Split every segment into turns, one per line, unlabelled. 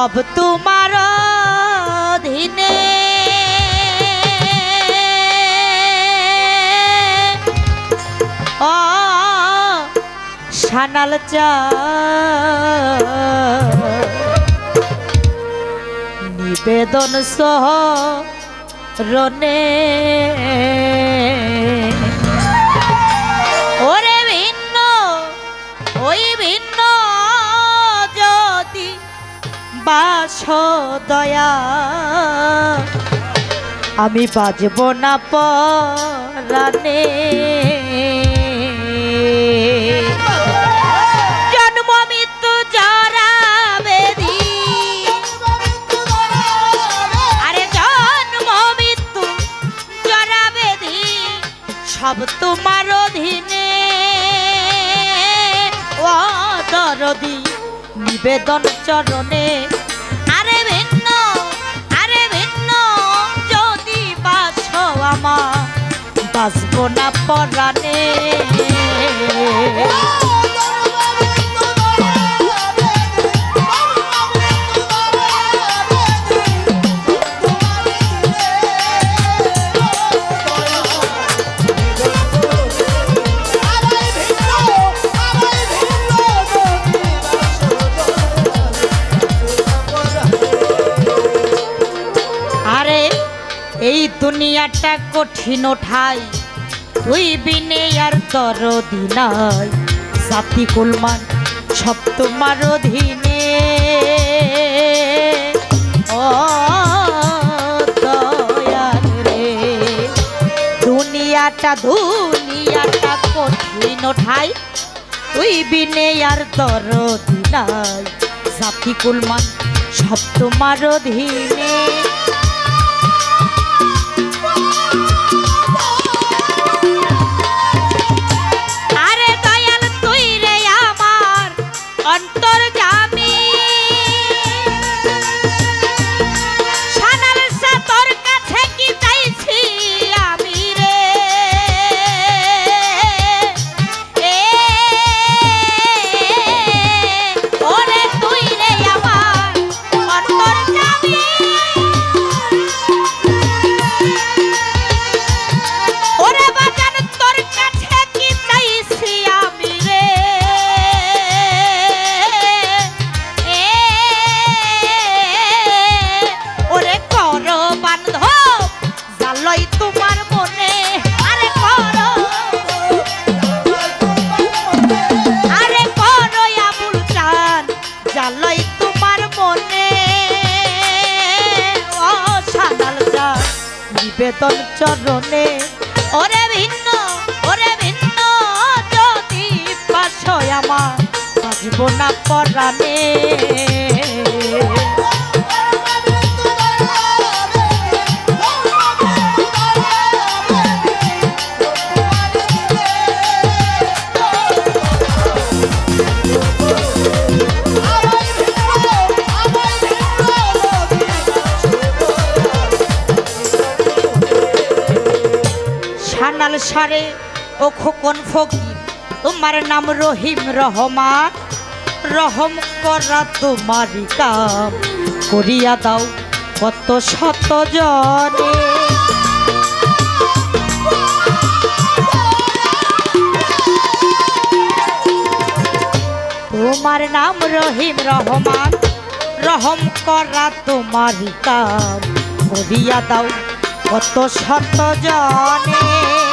সব তোমার অধীনে সানাল চা। নিবেদন সহ রনে বাস দয়া। আমি বাজব না পরানে সব তোমার অধীনে। ও দরদি নিবেদন চরণে আমার বাসবো না পরাণে। দুনিয়াটা কঠিন ঠাই। তুই বিনে আর দরদি নাই। সাথী কুলমান সব তোমার অধীনে। ও দয়াল রে, দুনিয়াটা দুনিয়াটা কঠিন ঠাই। তুই বিনে আর দরদি নাই। সাথী কুলমান সব তোমার অধীনে। চরণে। ওরে ভিন্ন ওরে ভিন্ন যদি পাশয় আমার বাজব না পরাণে। সারে ও খোকন ফকির? তোমার নাম রহিম রহমান। রহম করা তোমারই কাম। করিয়া দাও কত শত জনে। তোমার নাম রহিম রহমান। রহম করা তোমারই কাম। করিয়া দাও কত শত জনে।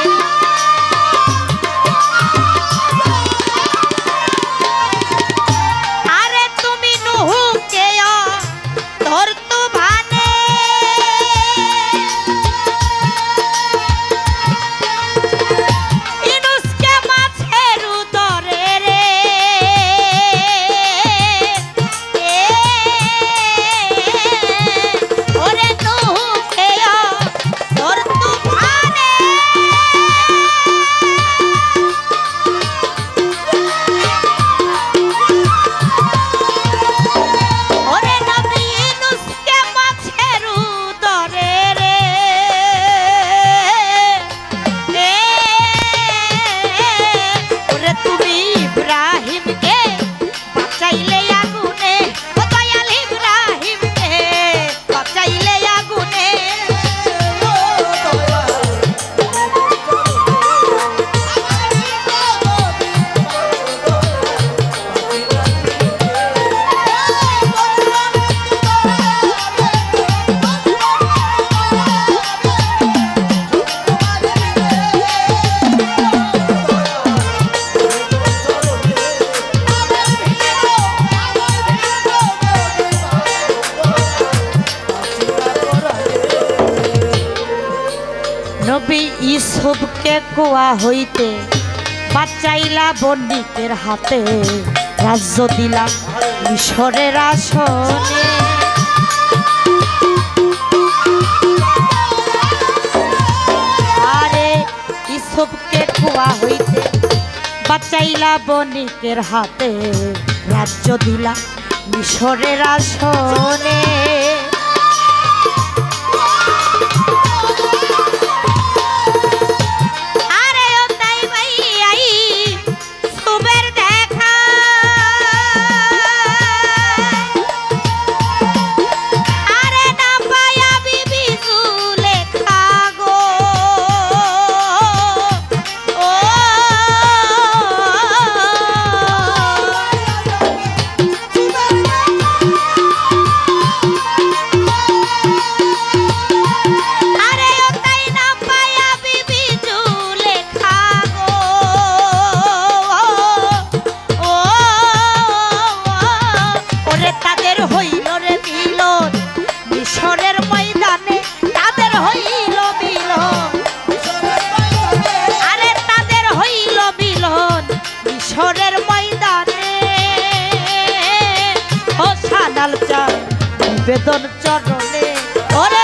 ইসুফকে কুয়া হইতে বাচ্চাইলা বন্দিকের হাতে। রাজ্য দিলাম মিশরের আসনে। আরে ইসুফকে কুয়া হইতে বাচ্চাইলা বণিকের হাতে। রাজ্য দিলা মিশরের আসনে। বেদন চরণে। ওরে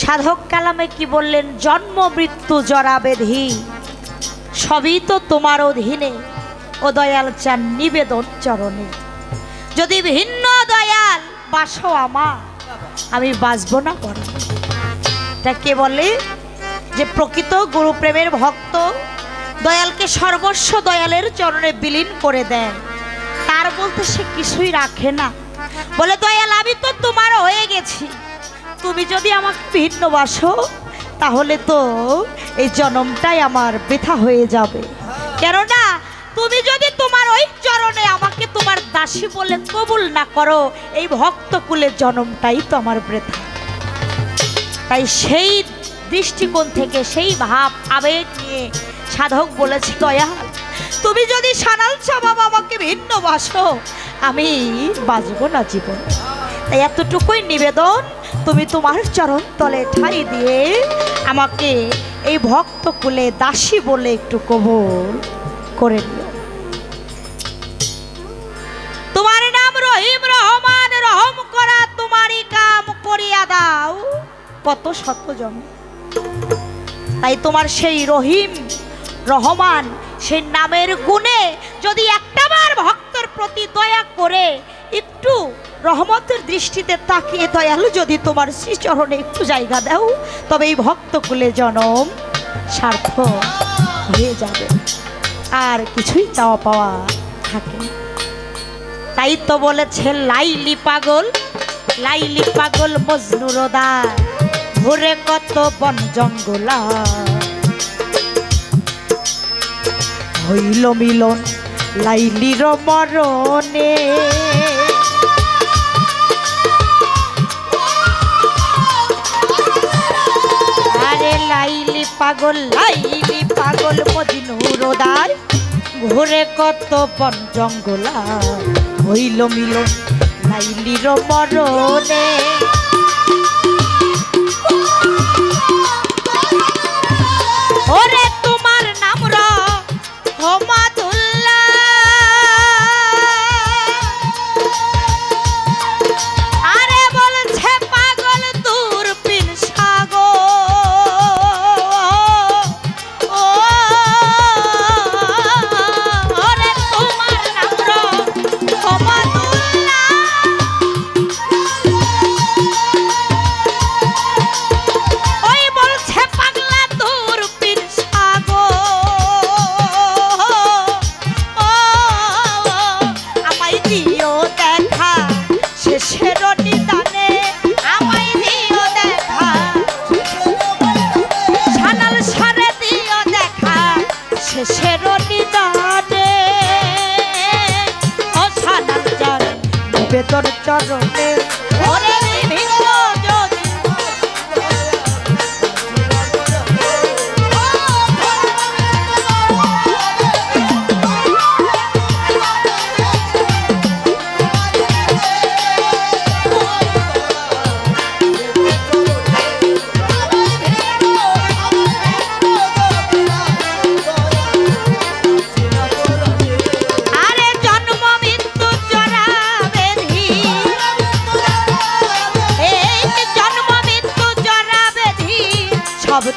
সাধক কালামে কি বললেন? জন্ম মৃত্যু জরা বেধি। সবই তো তোমার অধীনে। ও দয়াল চান নিবেদন চরণে। যদি ভিন্ন দয়াল বাসো আমার। আমি বাঁচবো না। করে এটা কে বলে? যে প্রকৃত গুরুপ্রেমের ভক্ত দয়ালকে সর্বস্ব দয়ালের চরণে বিলীন করে দেয় তার বলতে সে কিছুই রাখে না। বলে, দয়াল, আমি তো তোমার হয়ে গেছি। তুমি যদি আমাকে ভিন্ন বাসো, তাহলে তো এই জনমটাই আমার বৃথা হয়ে যাবে। কেননা তুমি যদি তোমার ওই চরণে আমাকে তোমার দাসী বলে কবুল না করো, এই ভক্ত কুলের জনমটাই তো আমার বৃথা। তাই সেই দৃষ্টিকোণ থেকে সেই ভাব, আবেগ নিয়ে সাধক বলেছে দয়া। তুমি যদি সানাল বাবা আমাকে ভিন্ন বাসো আমি বাঁচবো না জীবন। তাই এতটুকুই নিবেদন, তুমি তোমার চরণ তলে ঠাই দিয়ে আমাকে এই ভক্ত কুলে দাসী বলে একটু কবুল করে তোমার নাম রহিম, রহমান, রহম করা তোমারই কাম করিয়া দাও। কত শত জন তাই তোমার সেই রহিম, রহমান, সেই নামের গুণে যদি একটাবার ভক্তর প্রতি দয়া করে একটু রহমতের দৃষ্টিতে তাকিয়ে দয়ালু যদি তোমার শ্রীচরণে একটু জায়গা দাও, তবে এই ভক্তকুলে জনম সার্থক হয়ে যাবে। আর কিছুই চাওয়া পাওয়া থাকে তাই তো বলেছে, লাইলি পাগল লাইলি পাগল মজনুরদা ঘুরে কত বন জঙ্গলা। হইল মিলন লাইলির মরণে। আরে লাইলি পাগল লাইলি পাগল মজনুরদার ঘুরে কত বন জঙ্গলা হইল মিলন লাইলির মরণে। বেতন চরণে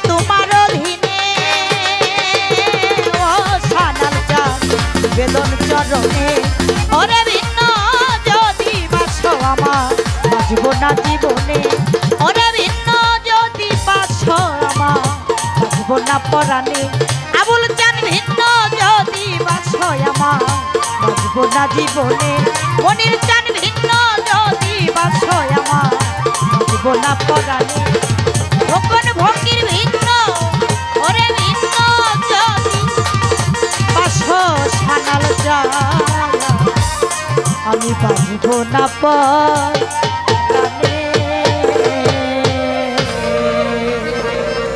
তোমার অধীনে। ও সানাল চাঁদ বেদন চরণে। ওরে ভিন্ন যদি বাস আমার, বাঁচব না জীবনে। ওরে ভিন্ন যদি বাস আমার, বাঁচব না পরাণে আবুল চান ভিন্ন যদি বাস আমার, বাঁচব না জীবনে। মনির চান ভিন্ন যদি বাস আমার, বাঁচব না পরাণে আমি বাঁচব না পর